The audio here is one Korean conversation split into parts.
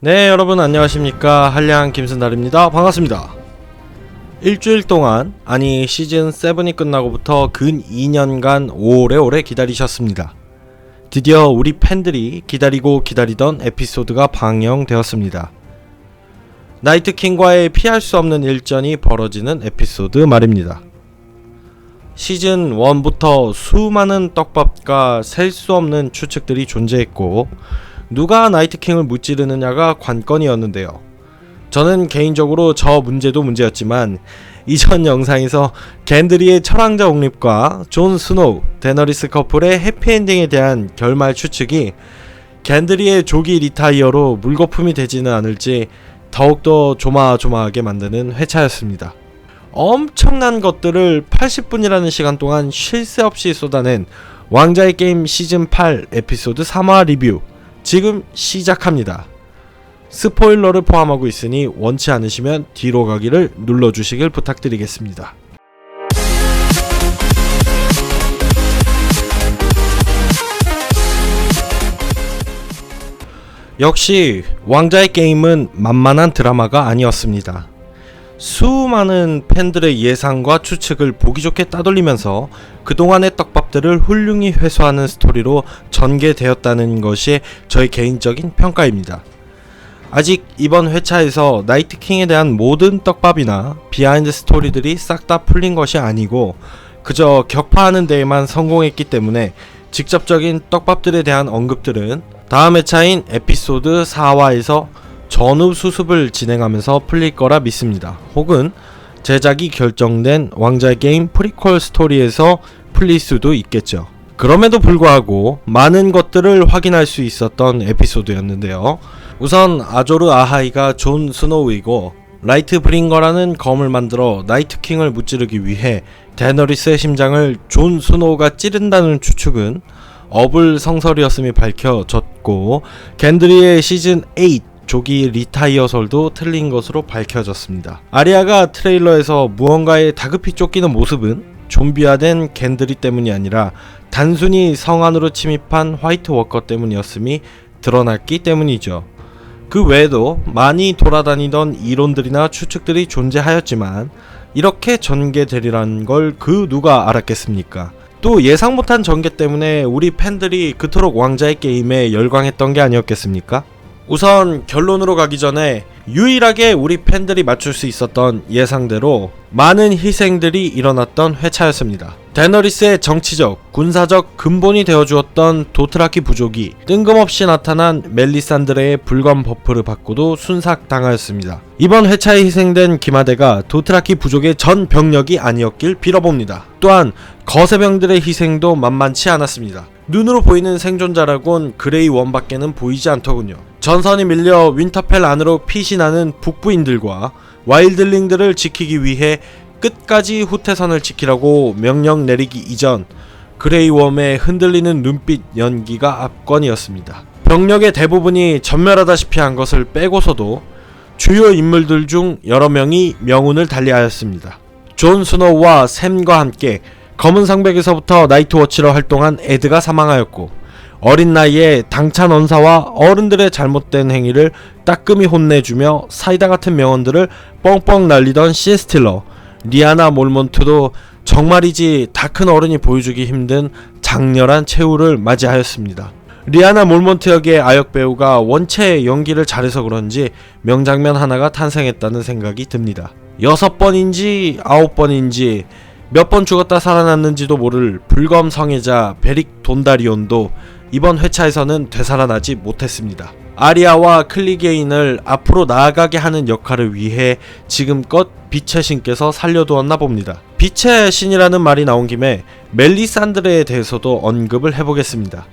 네 여러분 안녕하십니까? 한량 김순달입니다. 반갑습니다. 일주일 동안 아니 시즌 7이 끝나고부터 근 2년간 오래오래 기다리셨습니다. 드디어 우리 팬들이 기다리고 기다리던 에피소드가 방영되었습니다. 나이트킹과의 피할 수 없는 일전이 벌어지는 에피소드 말입니다. 시즌 1부터 수많은 떡밥과 셀 수 없는 추측들이 존재했고 누가 나이트킹을 무찌르느냐가 관건이었는데요. 저는 개인적으로 저 문제도 문제였지만 이전 영상에서 겐드리의 철왕자 옥립과 존 스노우, 데너리스 커플의 해피엔딩에 대한 결말 추측이 겐드리의 조기 리타이어로 물거품이 되지는 않을지 더욱더 조마조마하게 만드는 회차였습니다. 엄청난 것들을 80분이라는 시간 동안 쉴 새 없이 쏟아낸 왕자의 게임 시즌 8 에피소드 3화 리뷰 지금 시작합니다. 스포일러를 포함하고 있으니 원치 않으시면 뒤로 가기를 눌러주시길 부탁드리겠습니다. 역시 왕자의 게임은 만만한 드라마가 아니었습니다. 수많은 팬들의 예상과 추측을 보기 좋게 따돌리면서 그동안의 떡밥들을 훌륭히 회수하는 스토리로 전개되었다는 것이 저의 개인적인 평가입니다. 아직 이번 회차에서 나이트킹에 대한 모든 떡밥이나 비하인드 스토리들이 싹 다 풀린 것이 아니고 그저 격파하는 데에만 성공했기 때문에 직접적인 떡밥들에 대한 언급들은 다음 회차인 에피소드 4화에서 전후 수습을 진행하면서 풀릴 거라 믿습니다. 혹은 제작이 결정된 왕자의 게임 프리퀄 스토리에서 풀릴 수도 있겠죠. 그럼에도 불구하고 많은 것들을 확인할 수 있었던 에피소드였는데요. 우선 아조르 아하이가 존 스노우이고 라이트 브링거라는 검을 만들어 나이트킹을 무찌르기 위해 데너리스의 심장을 존 스노우가 찌른다는 추측은 어불 성설이었음이 밝혀졌고 겐드리의 시즌 8 조기 리타이어설도 틀린 것으로 밝혀졌습니다. 아리아가 트레일러에서 무언가에 다급히 쫓기는 모습은 좀비화된 겐드리 때문이 아니라 단순히 성 안으로 침입한 화이트 워커 때문이었음이 드러났기 때문이죠. 그 외에도 많이 돌아다니던 이론들이나 추측들이 존재하였지만 이렇게 전개되리라는 걸그 누가 알았겠습니까? 또 예상 못한 전개 때문에 우리 팬들이 그토록 왕자의 게임에 열광했던 게 아니었겠습니까? 우선 결론으로 가기 전에 유일하게 우리 팬들이 맞출 수 있었던 예상대로 많은 희생들이 일어났던 회차였습니다. 데너리스의 정치적, 군사적 근본이 되어주었던 도트라키 부족이 뜬금없이 나타난 멜리산드레의 불감 버프를 받고도 순삭당하였습니다. 이번 회차에 희생된 기마대가 도트라키 부족의 전 병력이 아니었길 빌어봅니다. 또한 거세병들의 희생도 만만치 않았습니다. 눈으로 보이는 생존자라곤 그레이 원밖에는 보이지 않더군요. 전선이 밀려 윈터펠 안으로 피신 하는 북부인들과 와일드링들을 지키기 위해 끝까지 후퇴선을 지키라고 명령 내리기 이전 그레이웜의 흔들리는 눈빛 연기가 압권이었습니다. 병력의 대부분이 전멸하다시피 한 것을 빼고서도 주요 인물들 중 여러 명이 명운을 달리하였습니다. 존 스노우와 샘과 함께 검은 성벽에서부터 나이트워치로 활동한 에드가 사망하였고 어린 나이에 당찬 언사와 어른들의 잘못된 행위를 따끔히 혼내주며 사이다 같은 명언들을 뻥뻥 날리던 시스틸러 리아나 몰몬트도 정말이지 다 큰 어른이 보여주기 힘든 장렬한 최후를 맞이하였습니다. 리아나 몰몬트 역의 아역 배우가 원체 연기를 잘해서 그런지 명장면 하나가 탄생했다는 생각이 듭니다. 여섯 번인지 아홉 번인지 몇 번 죽었다 살아났는지도 모를 불검 성애자 베릭 돈다리온도 이번 회차에서는 되살아나지 못했습니다. 아리아와 클리게인을 앞으로 나아가게 하는 역할을 위해 지금껏 빛의 신께서 살려두었나 봅니다. 빛의 신이라는 말이 나온 김에 멜리산드레에 대해서도 언급을 해보겠습니다.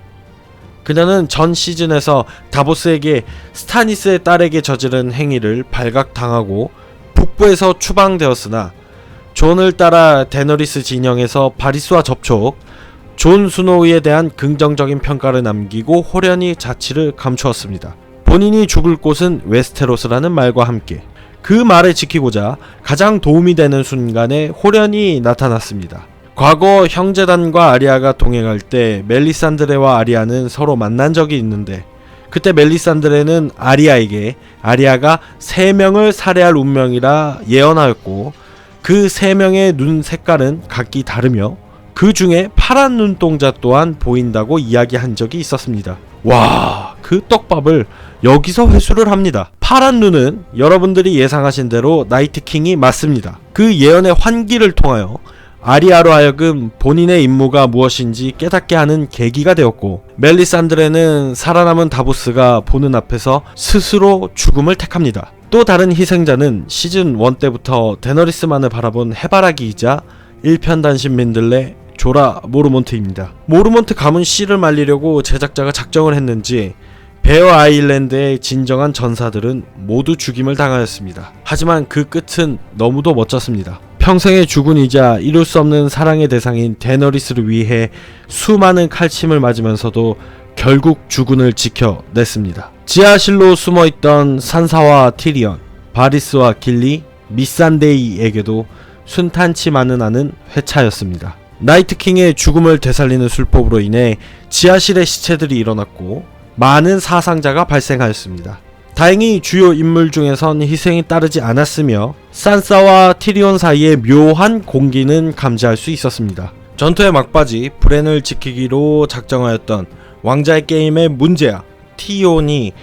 그녀는 전 시즌에서 다보스에게 스타니스의 딸에게 저지른 행위를 발각당하고 북부에서 추방되었으나 존을 따라 데너리스 진영에서 바리스와 접촉, 존 스노우에 대한 긍정적인 평가를 남기고 호련히 자취를 감추었습니다. 본인이 죽을 곳은 웨스테로스라는 말과 함께 그 말을 지키고자 가장 도움이 되는 순간에 호련히 나타났습니다. 과거 형제단과 아리아가 동행할 때 멜리산드레와 아리아는 서로 만난 적이 있는데 그때 멜리산드레는 아리아에게 아리아가 세 명을 살해할 운명이라 예언하였고 그 세 명의 눈 색깔은 각기 다르며 그 중에 파란 눈동자 또한 보인다고 이야기한 적이 있었습니다. 와, 그 떡밥을 여기서 회수를 합니다. 파란 눈은 여러분들이 예상하신 대로 나이트킹이 맞습니다. 그 예언의 환기를 통하여 아리아로 하여금 본인의 임무가 무엇인지 깨닫게 하는 계기가 되었고 멜리산드레는 살아남은 다보스가 보는 앞에서 스스로 죽음을 택합니다. 또 다른 희생자는 시즌 1 때부터 데너리스만을 바라본 해바라기이자 일편단심 민들레 조라 모르몬트입니다. 모르몬트 가문 씨를 말리려고 제작자가 작정을 했는지 베어 아일랜드의 진정한 전사들은 모두 죽임을 당하였습니다. 하지만 그 끝은 너무도 멋졌습니다. 평생의 주군이자 이룰 수 없는 사랑의 대상인 데너리스를 위해 수많은 칼침을 맞으면서도 결국 주군을 지켜냈습니다. 지하실로 숨어있던 산사와 티리언, 바리스와 길리, 미산데이에게도 순탄치 많은 않은 회차였습니다. 나이트킹의 죽음을 되살리는 술법으로 인해 지하실의 시체들이 일어났고 많은 사상자가 발생하였습니다. 다행히 주요 인물 중에선 희생이 따르지 않았으며 산사와 티리온 사이의 묘한 공기는 감지할 수 있었습니다. 전투의 막바지 브렌을 지키기로 작정하였던 왕자의 게임의 문제야 티온이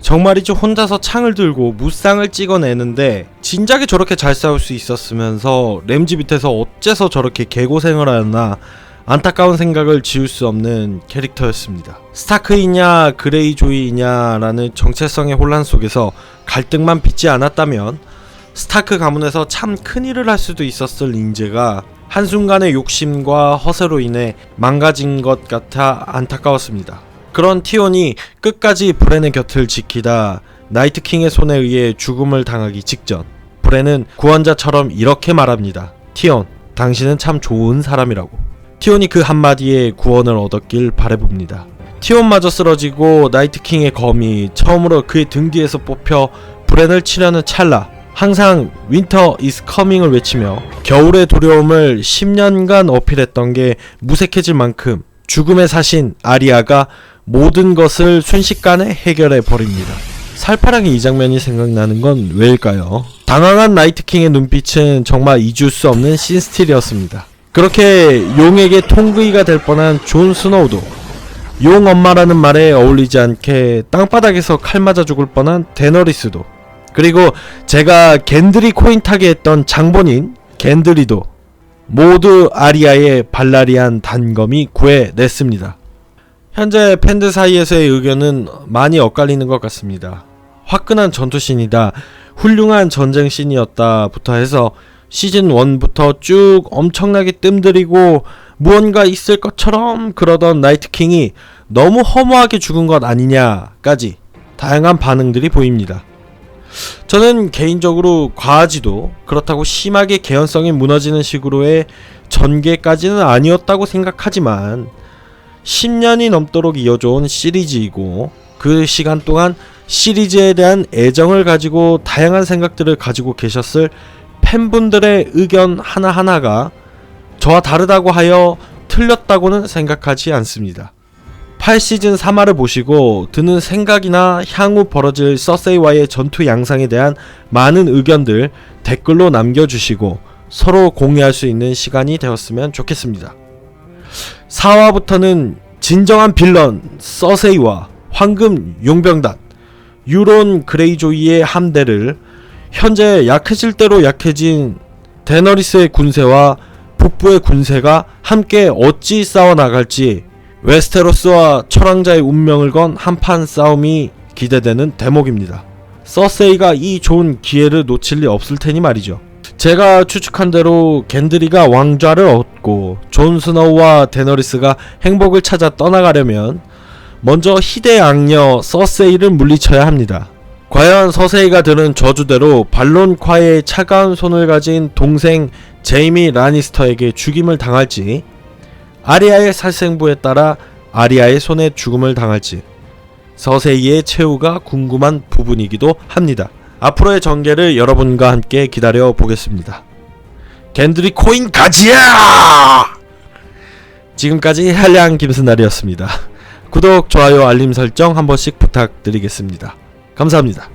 정말이지 혼자서 창을 들고 무쌍을 찍어내는데 진작에 저렇게 잘 싸울 수 있었으면서 램지 밑에서 어째서 저렇게 개고생을 하였나 안타까운 생각을 지울 수 없는 캐릭터였습니다. 스타크이냐 그레이조이냐라는 정체성의 혼란 속에서 갈등만 빚지 않았다면 스타크 가문에서 참 큰일을 할 수도 있었을 인재가 한순간의 욕심과 허세로 인해 망가진 것 같아 안타까웠습니다. 그런 티온이 끝까지 브렌의 곁을 지키다 나이트킹의 손에 의해 죽음을 당하기 직전 브렌은 구원자처럼 이렇게 말합니다. 티온, 당신은 참 좋은 사람이라고. 티온이 그 한마디에 구원을 얻었길 바래봅니다. 티온마저 쓰러지고 나이트킹의 검이 처음으로 그의 등 뒤에서 뽑혀 브렌을 치려는 찰나 항상 윈터 is coming을 외치며 겨울의 두려움을 10년간 어필했던 게 무색해질 만큼 죽음의 사신 아리아가 모든 것을 순식간에 해결해 버립니다. 살파랑이 이 장면이 생각나는 건 왜일까요? 당황한 나이트킹의 눈빛은 정말 잊을 수 없는 신스틸이었습니다. 그렇게 용에게 통구이가 될 뻔한 존 스노우도 용 엄마라는 말에 어울리지 않게 땅바닥에서 칼 맞아 죽을 뻔한 데너리스도 그리고 제가 겐드리 코인 타게 했던 장본인 겐드리도 모두 아리아의 발라리안 단검이 구해냈습니다. 현재 팬들 사이에서의 의견은 많이 엇갈리는 것 같습니다. 화끈한 전투씬이다, 훌륭한 전쟁 씬이었다부터 해서 시즌 1부터 쭉 엄청나게 뜸들이고 무언가 있을 것처럼 그러던 나이트킹이 너무 허무하게 죽은 것 아니냐까지 다양한 반응들이 보입니다. 저는 개인적으로 과하지도 그렇다고 심하게 개연성이 무너지는 식으로의 전개까지는 아니었다고 생각하지만 10년이 넘도록 이어져온 시리즈이고 그 시간 동안 시리즈에 대한 애정을 가지고 다양한 생각들을 가지고 계셨을 팬분들의 의견 하나하나가 저와 다르다고 하여 틀렸다고는 생각하지 않습니다. 8시즌 3화를 보시고 드는 생각이나 향후 벌어질 서세이와의 전투 양상에 대한 많은 의견들 댓글로 남겨주시고 서로 공유할 수 있는 시간이 되었으면 좋겠습니다. 4화부터는 진정한 빌런 서세이와 황금 용병단 유론 그레이조이의 함대를 현재 약해질 대로 약해진 데너리스의 군세와 북부의 군세가 함께 어찌 싸워 나갈지 웨스테로스와 철왕자의 운명을 건 한판 싸움이 기대되는 대목입니다. 서세이가 이 좋은 기회를 놓칠 리 없을 테니 말이죠. 제가 추측한 대로 겐드리가 왕좌를 얻고 존 스노우와 데너리스가 행복을 찾아 떠나가려면 먼저 희대 악녀 서세이를 물리쳐야 합니다. 과연 서세이가 들은 저주대로 발론과의 차가운 손을 가진 동생 제이미 라니스터에게 죽임을 당할지 아리아의 살생부에 따라 아리아의 손에 죽음을 당할지 서세이의 최후가 궁금한 부분이기도 합니다. 앞으로의 전개를 여러분과 함께 기다려 보겠습니다. 겐드리 코인 가지야! 지금까지 한량 김순날이었습니다. 구독, 좋아요, 알림 설정 한 번씩 부탁드리겠습니다. 감사합니다.